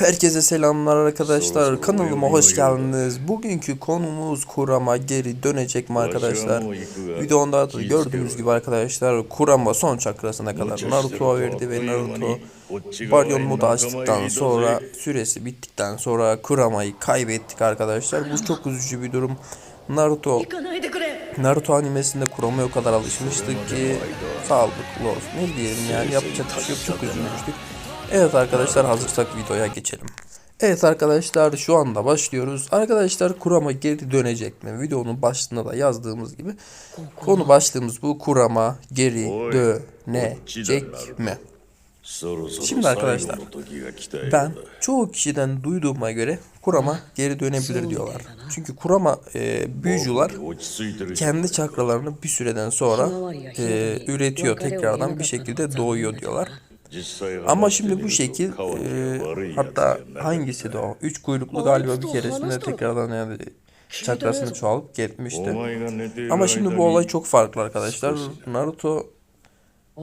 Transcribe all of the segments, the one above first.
Herkese selamlar arkadaşlar. Kanalıma hoş geldiniz. Bugünkü konumuz kurama geri dönecek mi arkadaşlar? Videonda da gördüğünüz gibi arkadaşlar kurama son çakrasına kadar Naruto'ya verdi ve Naruto Baryon modu açtıktan sonra süresi bittikten sonra kuramayı kaybettik arkadaşlar. Bu çok üzücü bir durum. Naruto Naruto animesinde Kurama'ya o kadar alışmıştık ki sağlıklı olsun. Ne diyelim yani yapacak bir şey yok çok üzülmüştük. Evet arkadaşlar hazırsak videoya geçelim. Evet arkadaşlar şu anda başlıyoruz. Arkadaşlar Kurama geri dönecek mi? Videonun başlığında da yazdığımız gibi konu başlığımız bu. Kurama geri dönecek mi? Şimdi arkadaşlar Ben çoğu kişiden duyduğuma göre Kurama geri dönebilir diyorlar. Çünkü Kurama e, büyücüler kendi çakralarını bir süreden sonra e, üretiyor tekrardan bir şekilde doğuyor diyorlar. Ama şimdi bu şekil e, hatta hangisi de o? Üç kuyruklu galiba bir keresinde tekrardan yani çakrasını çoğalıp gelmişti. Ama şimdi bu olay çok farklı arkadaşlar. Naruto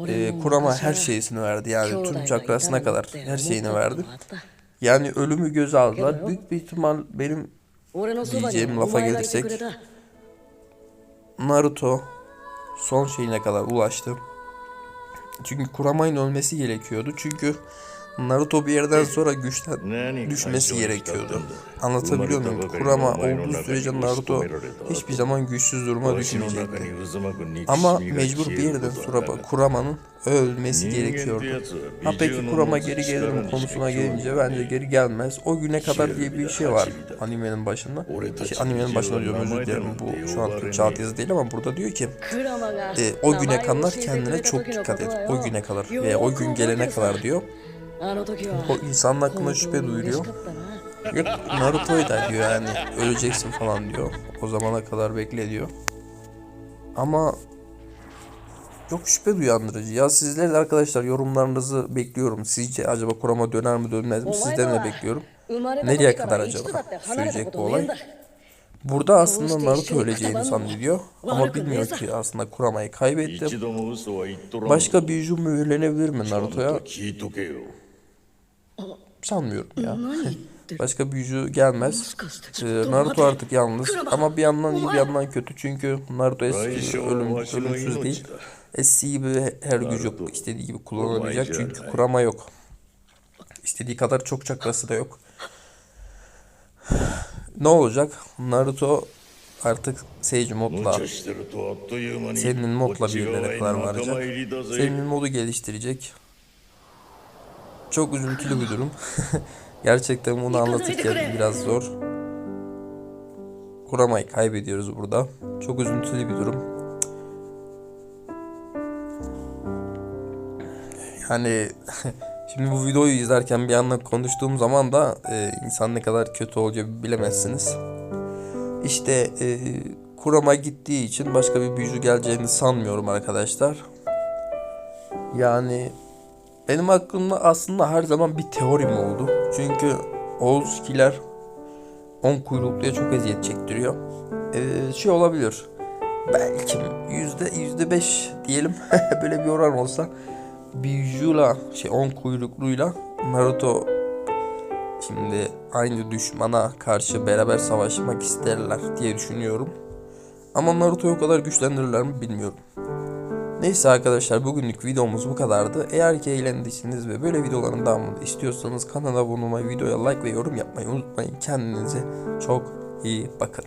e, Kurama her şeysini verdi yani tüm çakrasına kadar her şeyini verdi. Yani ölümü göze aldılar. Büyük bir ihtimal benim diyeceğim lafa gelirsek Naruto son şeyine kadar ulaştı. Çünkü Kurama'nın ölmesi gerekiyordu. Çünkü Naruto bir yerden sonra güçten düşmesi gerekiyordu. Anlatabiliyor muyum? Kurama olduğu sürece Naruto hiçbir zaman güçsüz duruma düşmeyecekti. Ama mecbur bir yerden sonra Kurama'nın ölmesi gerekiyordu. Ha peki Kurama geri gelir mi konusuna gelince bence geri gelmez. O güne kadar diye bir şey var animenin başında. Şey, animenin başında diyorum özür dilerim bu şu an Türkçe altyazı değil ama burada diyor ki e, o güne kadar kendine çok dikkat et. O güne kadar veya o gün gelene kadar diyor. O insanın hakkında şüphe duyuruyor. Yok Naruto'yu da diyor yani öleceksin falan diyor. O zamana kadar bekle diyor. Ama yok şüphe uyandırıcı. Ya sizler de arkadaşlar yorumlarınızı bekliyorum. Sizce acaba Kurama döner mi dönmez mi? Sizden de bekliyorum. Nereye kadar acaba sürecek bu olay? Burada aslında Naruto öleceğini zannediyor. Ama bilmiyor ki aslında Kurama'yı kaybetti. Başka bir hücum mühürlenebilir mi Naruto'ya? Sanmıyorum ya. Başka büyücü gelmez. Ee, Naruto artık yalnız ama bir yandan iyi bir yandan kötü çünkü Naruto eski ölüm, ölümsüz değil. Eski gibi her gücü istediği gibi kullanabilecek çünkü kurama yok. İstediği kadar çok çakrası da yok. Ne olacak? Naruto artık Sage modla senin modla bir yerlere kadar varacak. Senin modu geliştirecek. Çok üzüntülü bir durum. Gerçekten bunu anlatırken biraz zor. Kurama'yı kaybediyoruz burada. Çok üzüntülü bir durum. Yani şimdi bu videoyu izlerken bir yandan konuştuğum zaman da e, insan ne kadar kötü olacağını bilemezsiniz. İşte e, Kurama gittiği için başka bir büyücü geleceğini sanmıyorum arkadaşlar. Yani benim aklımda aslında her zaman bir teorim oldu. Çünkü Oğuzkiler 10 kuyrukluya çok eziyet çektiriyor. Ee, şey olabilir. Belki yüzde yüzde beş diyelim böyle bir oran olsa Bijula şey 10 kuyrukluyla Naruto şimdi aynı düşmana karşı beraber savaşmak isterler diye düşünüyorum. Ama Naruto'yu o kadar güçlendirirler mi bilmiyorum. Neyse arkadaşlar bugünlük videomuz bu kadardı. Eğer ki eğlendiyseniz ve böyle videoların devamını istiyorsanız kanala abone olmayı, videoya like ve yorum yapmayı unutmayın. Kendinize çok iyi bakın.